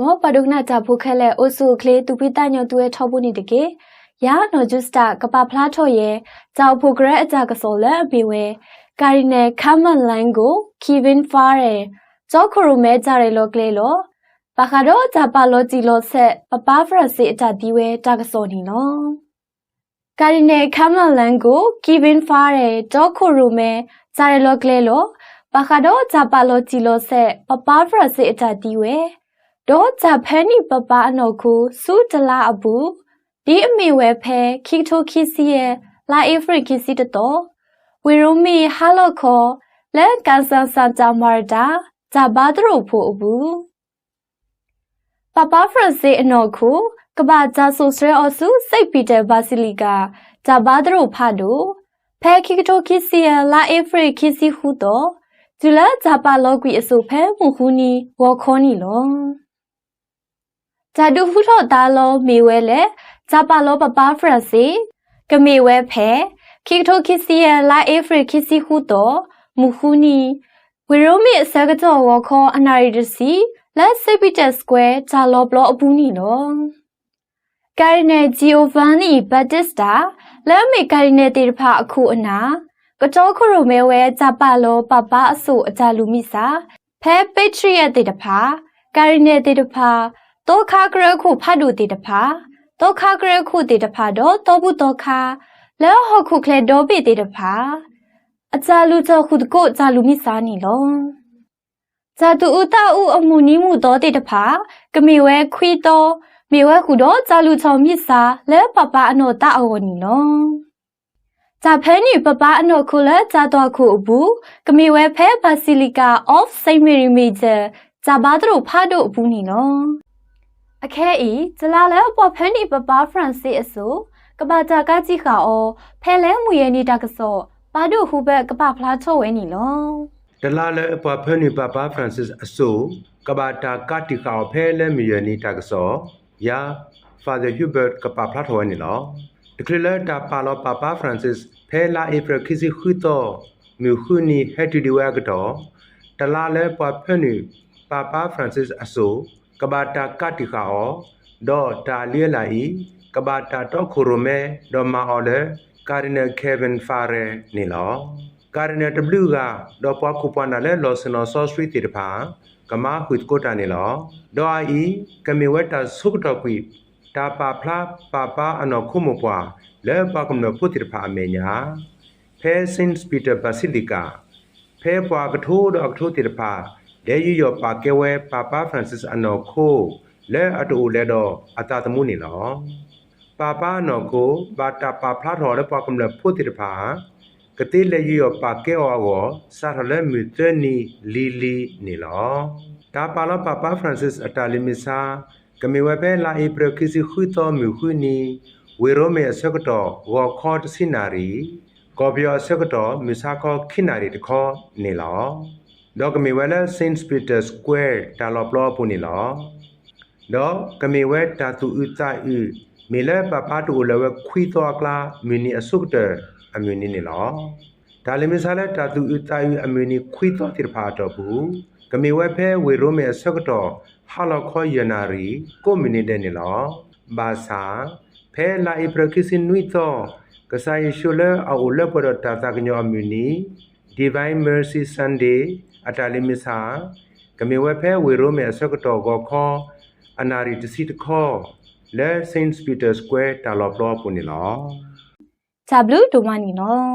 မောပဒုနာတာဖုခဲလေအိုဆုကလေးတူပိတညောတူရဲ့ထောက်ဖို့နေတကေယာနော်ဂျူစတာကပဖလားထော်ရဲ့ကြောက်ဖိုဂရက်အကြကစောလဲအပီဝဲကာရီနယ်ခမ်မန်လိုင်းကိုကီဗင်ဖာရဲကြောက်ခရိုမဲကြရဲလောကလေးလောပါခါတော့ဂျပါလောဂျီလောဆက်ပပဖရစီအတဒီဝဲတာကစောနီနော်ကာရီနယ်ခမ်မလန်ကိုကီဗင်ဖားတဲ့ဒေါ်ခိုရူမဲဇာရလောကလေလောပါခါတော့ဂျပါလောဂျီလောဆက်ပပဖရစီအတတီဝဲ ဒေါ်ဂျဖန်နီပပအနောကိုစူဒလာအဘူးဒီအမေဝဲဖဲခိထိုခိစီရဲ့လာအေဖရခိစီတတော်ဝီရိုမီဟာလောခေါ်လဲကန်ဆန်ဆန်ဂျာမာဒါဂျာဘာဒရိုဖို့အဘူးပပဖရစီအနော်ခုကဘာဂျာဆူစရဲအဆူစိတ်ပီတဲ့ဘာစီလီကာဂျာဘာဒရိုဖာဒိုဖဲခိကတိုခိစီယလာအေဖရီခိစီဟူတော့ဂျူလာဂျာပါလောကွီအဆူဖဲမှုခူနီဝါခေါနီလော ဂျာဒူဖူထောဒါလောမီဝဲလေဂျာပါလောပပဖရစီကမီဝဲဖဲခိကတိုခိစီယလာအေဖရီခိစီဟူတော့မှုခူနီဝီရိုမီအစကကြောဝါခေါအနာရီတစီလက်စိတ်ပိတက်စကွဲဂျာလောဘလောအပူးနီလောကာရီနယ်ဂျီယိုဗန်နီဘတ်တစ်စတာလက်မေကာရီနယ်တေတဖာအခုအနာကတောခရိုမဲဝဲဂျာပါလောပပအဆုအကြလူမိစာဖဲပက်ထရီယက်တေတဖာကာရီနယ်တေတဖာ တောခါဂရခုဖတ်တူတေတဖာတောခါဂရခုတေတဖာတော့တောဘူးတောခါလဲဟခုကလေဒေါ်ပေတေတဖာအကြလူချခုတကိုဂျာလူမိစာနီလောဇာတူဥတဥအမှုနီးမှုတော်တေတဖာကမေဝဲခွီတော်မေဝဲခုတော့ဇာလူချောင်မြစ်စာလဲပပအနောတအဝနီလောဇာဖဲနီပပအနောခုလဲဇာတော်ခုအဘူးကမေဝဲဖဲဘာစီလီကာ of Saint Mary Major ဇာဘာဒရိုဖာဒိုအဘူးနီလော အခဲဤဇလာလဲအပေါ်ဖဲနီပပဖရန်စစ်အစိုးကဘာတာကကြီးခါအောဖဲလဲမူရဲ့နေတာကစောပါဒိုဟူဘက်ကပဖလားချောဝဲနီလောဒလာလေအပဖနီပပဖရန်စစ်အဆိုကဘာတာကတိကောဖဲလဲမီယနီတာကဆောယာဖာသာဟူဘတ်ကပပလာထောနီလောတကလတာပါလောပပဖရန်စစ်ဖဲလာဧပြီခိစီခူတောမြူခုနီဟက်တီဒီဝါကတော့ဒလာလေပဖနီပပဖရန်စစ်အဆို ကဘာတာကတိကောဒေါ်တာလီလာဤကဘာတာတော့ခိုရိုမဲဒေါ်မာအော်လေကာရီနယ်ကေဗင်ဖာရဲနီလောကာရနယ် W ကတော့ပွားခုပွားနာလဲလောစနော်ဆော့စထရီတီတဖာကမာခွစ်ကိုတာနေလောဒေါ်အီကမေဝတာဆုကတော့ခွိတာပါဖလားပါပါအနော်ခုမပွားလဲပါကမနပုတိတဖာအမေညာဖဲစင်စပီတာဘစီလီကာဖဲပွားကထိုးတော့ကထိုးတီတဖာ လဲယူယောပါကဲဝဲပါပါဖရန်စစ်အနော်ခိုလဲအတူလဲတော့အတာတမှုနေလောပါပါနော်ကိုဘာတာပါဖလားတော်လဲပွားကမနပုတိတဖာကတိလေရပါကဲအောကိုစာရလဲမီတနီလီလီနေလောဒါပါလပပဖရန်စစ်အတာလီမီစာကမီဝပဲလာဧပြီခီစီခွီတော်မြူခွီနီဝေရိုမေဆကတော်ဝါခေါ်တစီနာရီကောပြောဆကတော်မီစာခေါ်ခိနာရီတခေါ်နေလော ဒေါကမီဝဲလဲဆင်းစပီတာစကွဲတာလောပလောပူနေလောဒေါကမီဝဲတာတူဥတာဥမီလဲပပတူလဝဲခွီတော်ကလာမီနီအစုကတအမြူနီနေလောဒါလီမီဆာလက်တာတူဥတာဥအမြူနီခွီတော်တိဖာတော့ဘူးကမီဝဲဖဲဝေရိုမဲဆကတော်ဟာလခေါ်ယနာရီကိုမီနီတဲ့နေလောဘာသာဖဲလာအပရခိစင်နွီတော့ကစားရရှုလဲအော်လပရတာတာကညောအမြူနီ Divine Mercy Sunday အတာလီမီဆာကမီဝဲဖဲဝေရိုမဲဆကတော်ကိုခေါ်အနာရီတစီတခေါ်လဲ Saint Peter Square တာလောပလောပူနေလောဂျာဘလူးဒိုမနီနော်